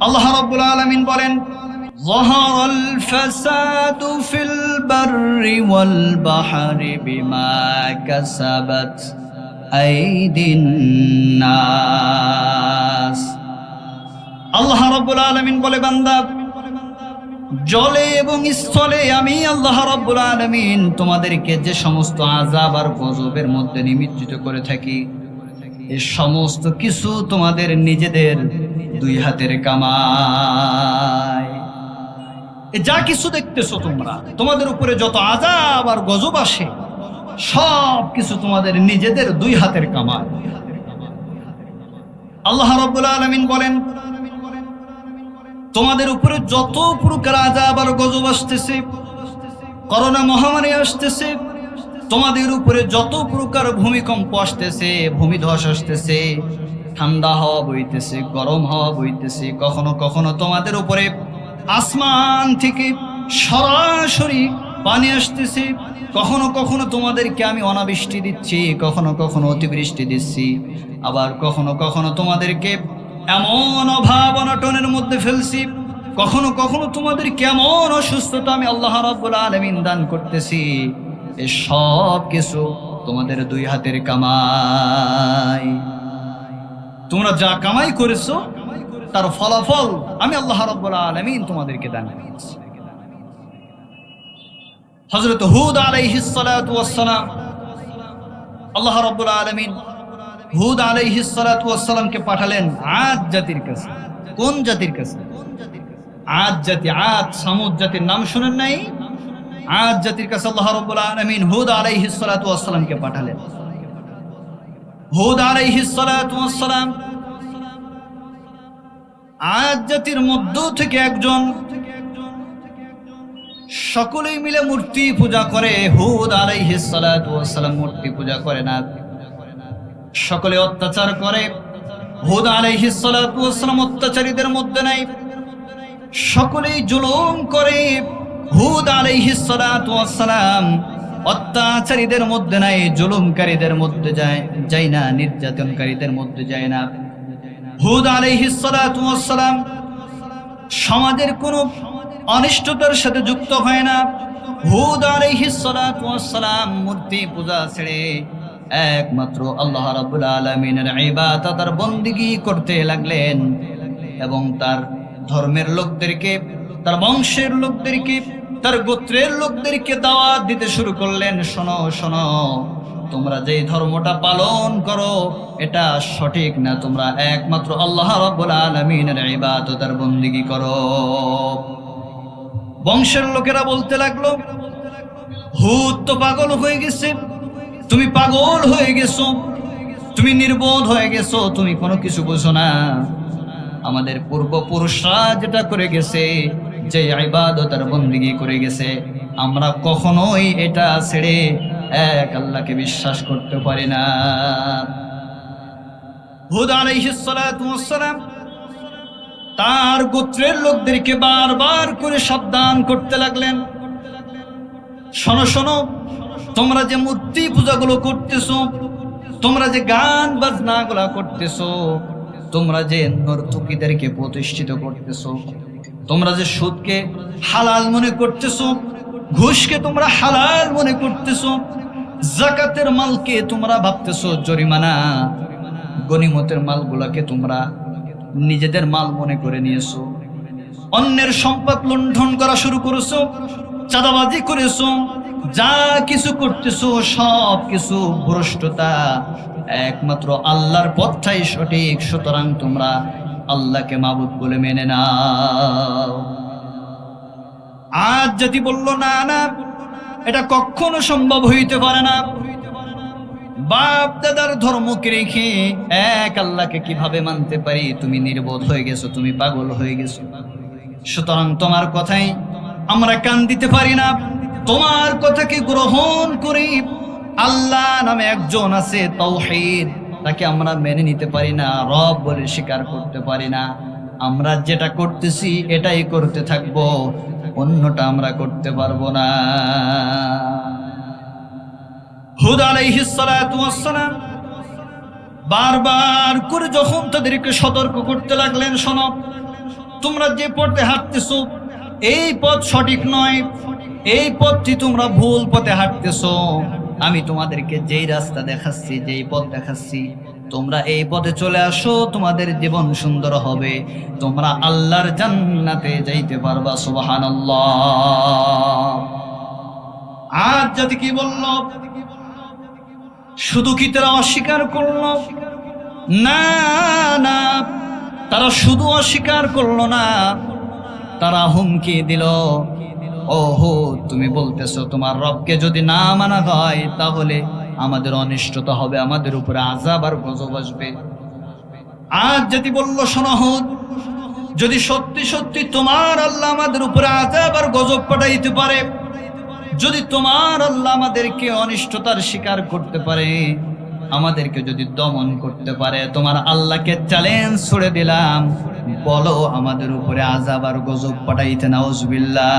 আল্লাহ রাব্বুল আলামিন বলেন ظهر الفساد في البر والبحر بما كسبت أيدي الناس আল্লাহ রাব্বুল আলামিন বলে বান্দা জলে এবং স্থলে আমি আল্লাহ রাব্বুল আলামিন তোমাদেরকে যে সমস্ত আযাব আর গজবের মধ্যে নিমজ্জিত করে থাকি এই সমস্ত কিছু তোমাদের নিজেদের দুই হাতের কামাই। যা কিছু দেখতেছো তোমরা, তোমাদের উপরে যত আজাব আর গজব আসে, সব কিছু তোমাদের নিজেদের দুই হাতের কামাই। আল্লাহ রাব্বুল আলামিন বলেন, তোমাদের উপরে যত প্রকার আজাব আর গজব আসতেছে, করোনা মহামারী আসতেছে, তোমাদের উপরে যত প্রকার ভূমিকম্প আসতেছে, ভূমিধস আসতেছে ঠান্ডা হাওয়া বইতেছে, গরম হাওয়া বইতেছে, কখনো কখনো তোমাদের উপরে আসমান থেকে সরাসরি পানি আসতেছে, কখনো কখনো তোমাদেরকে আমি অনাবৃষ্টি দিচ্ছি, কখনো কখনো অতিবৃষ্টি দিচ্ছি, আবার কখনো কখনো তোমাদেরকে এমন অভাব অনটনের মধ্যে ফেলছি, কখনো কখনো তোমাদের কেমন অসুস্থতা আমি আল্লাহ রাব্বুল আলামিন দান করতেছি, এ সব কিছু তোমাদের দুই হাতের কামাই। তোমরা যা কামাই করেছ, তার ফলাফল আমি আল্লাহ রাব্বুল আলামিন তোমাদেরকে দান হযরত হুদ আলাইহিস সালাতু ওয়াস আল্লাহ রাব্বুল আলামিন হুদ আলাইহিস সালাতু ওয়াস সালামকে পাঠালেন আদ জাতির কাছে। কোন জাতির কাছে? আদ জাতি আজ সামুদ জাতির নাম শুনেন নাই? আজ জাতির কাছে আল্লাহ রাব্বুল আলামিন হুদ আলাইহিস সালাতু ওয়াস পাঠালেন। হুদ আলাইহিস সালাতু ওয়াস সালাম আদ জাতির মধ্য থেকে একজন, সকলেই মিলে মূর্তি পূজা করে। হুদ আলাইহিস সালাতু সালাম মূর্তি পূজা করে না। সকলে অত্যাচার করে। হুদ আলাইহিস সালাতু ওয়াস সালাম অত্যাচারীদের মধ্যে নাই। সকলেই জুলুম করে। হুদ আলাইহিস সালাতু ওয়াস সালাম অত্যাচারীদের মধ্যে নাই, জুলুমকারীদের মধ্যে যায় যাই না, নির্যাতনকারীদের মধ্যে যায় না। হুদ সালাম সমাজের কোনো অনিষ্টতার সাথে যুক্ত হয় না। হুদ সালাম মূর্তি পূজা ছেড়ে একমাত্র আল্লাহ রাব্বুল আলামিনের ইবাদত আর বন্দিগি করতে লাগলেন এবং তার ধর্মের লোকদেরকে, তার বংশের লোকদেরকে তার গোত্রের লোকদেরকে দাওয়াত দিতে শুরু করলেন। শোনো শোনো, তোমরা যে ধর্মটা পালন করো, এটা সঠিক না, তোমরা একমাত্র আল্লাহ রাব্বুল আলামিনের ইবাদত আর বন্দিগি করো। বংশের লোকেরা বলতে লাগল, হুদ তো পাগল হয়ে গেছে, তুমি পাগল হয়ে গেছো, তুমি নির্বোধ হয়ে গেছো, তুমি কোনো কিছু বুঝো না। আমাদের পূর্বপুরুষরা যেটা করে গেছে যে ইবাদত আর বন্দিগি করে গেছে, আমরা কখনোই এটা ছেড়ে এক আল্লাহকে বিশ্বাস করতে পারি না। তার গোত্রের লোকদেরকে বারবার করে সাবধান করতে লাগলেন। শোনো শোনো, তোমরা যে মূর্তি পূজাগুলো করতেছো, তোমরা যে গান বাজনাগুলা করতেছো, তোমরা যে নর্তকীদেরকে প্রতিষ্ঠিত করতেছো তোমরা যে সুদকে হালাল মনে করতেছো, ঘুষকে তোমরা হালাল মনে করতেছো, জাকাতের মালকে তোমরা ভাবতেছো জরিমানা, গনিমতের মালগুলাকে তোমরা নিজেদের মাল মনে করে নিয়েছো, অন্যের সম্পদ লুণ্ঠন করা শুরু করেছ, চাঁদাবাজি করেছ, যা কিছু করতেছো, সব কিছু ভ্রষ্টতা, একমাত্র আল্লাহর পথটাই সঠিক, সুতরাং তোমরা আল্লাহকে মাবুদ বলে মেনে নাও। আজ যদি বলল, না না, এটা কখনো সম্ভব হইতে পারে না। বাপ দাদার ধর্মকে রেখে এক আল্লাহকে কীভাবে মানতে পারি? তুমি নির্বোধ হয়ে গেছো, তুমি পাগল হয়ে গেছো। সুতরাং তোমার কথাই আমরা কান দিতে পারি না। তোমার কথাকে গ্রহণ করি। আল্লাহ নামে একজন আছে তৌহিদ। তাকে আমরা মেনে নিতে পারি না, রব বলে স্বীকার করতে পারি না। আমরা যেটা করতেছি, এটাই করতে থাকব, অন্যটা আমরা করতে পারব না। হুদ আলাইহিস সালাতু ওয়াস সালাম বারবার করে যখন তাদেরকে সতর্ক করতে লাগলেন, শোনো, তোমরা যে পথে হাঁটতেছো, এই পথ সঠিক নয়, এই পথটি তোমরা ভুল পথে হাঁটতেছো। আমি তোমাদেরকে যেই রাস্তা দেখাচ্ছি, যেই পথ দেখাচ্ছি, তোমরা এই পথে চলে আসো, তোমাদের জীবন সুন্দর হবে। তোমরা আল্লাহর জান্নাতে যাইতে পারবা, সুবহানাল্লাহ। আজ জাতি কি বলল, শুধু কি তারা অস্বীকার করল? না না, তারা শুধু অস্বীকার করল না, তারা হুমকি দিল। ওহো, তুমি বলতেছো, তোমার রবকে যদি না মানা হয়, তাহলে আমাদের অনিষ্টতা হবে, আমাদের উপরে আজাব আর গজব আসবে। আজ যদি বলল শোনাহুদ যদি সত্যি সত্যি তোমার আল্লাহ আমাদের উপরে আজাব আর গজব পাঠাইতে পারে, যদি তোমার আল্লাহ আমাদেরকে অনিষ্টতার শিকার করতে পারে আমাদেরকে যদি দমন করতে পারে, তোমার আল্লাহকে চ্যালেঞ্জ ছুড়ে দিলাম। বলো আমাদের উপরে আজাব আর গজব পাঠাইতে নাউজবিল্লাহ।